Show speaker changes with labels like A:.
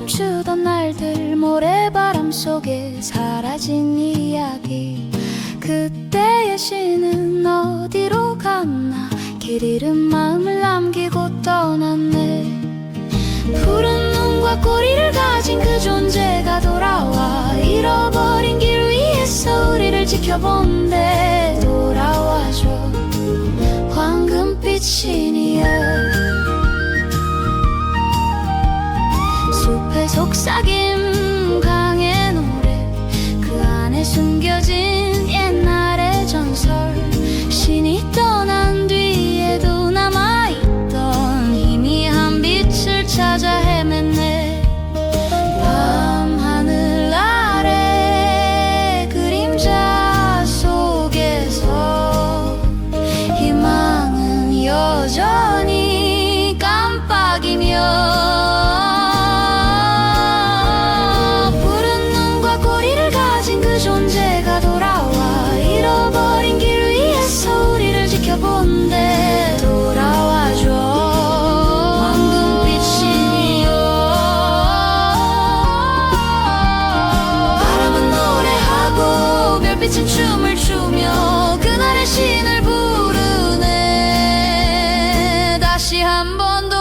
A: 춤추던 날들 모래바람 속에 사라진 이야기. 그때의 시는 어디로 갔나? 길 잃은 마음을 남기고 떠났네. 푸른 눈과 꼬리를 가진 그 존재가 돌아와 잃어버린 길 위에서 우리를 지켜본대 속삭임 별빛은 춤을 추며 그날의 신을 부르네. 다시 한번 돌아와줘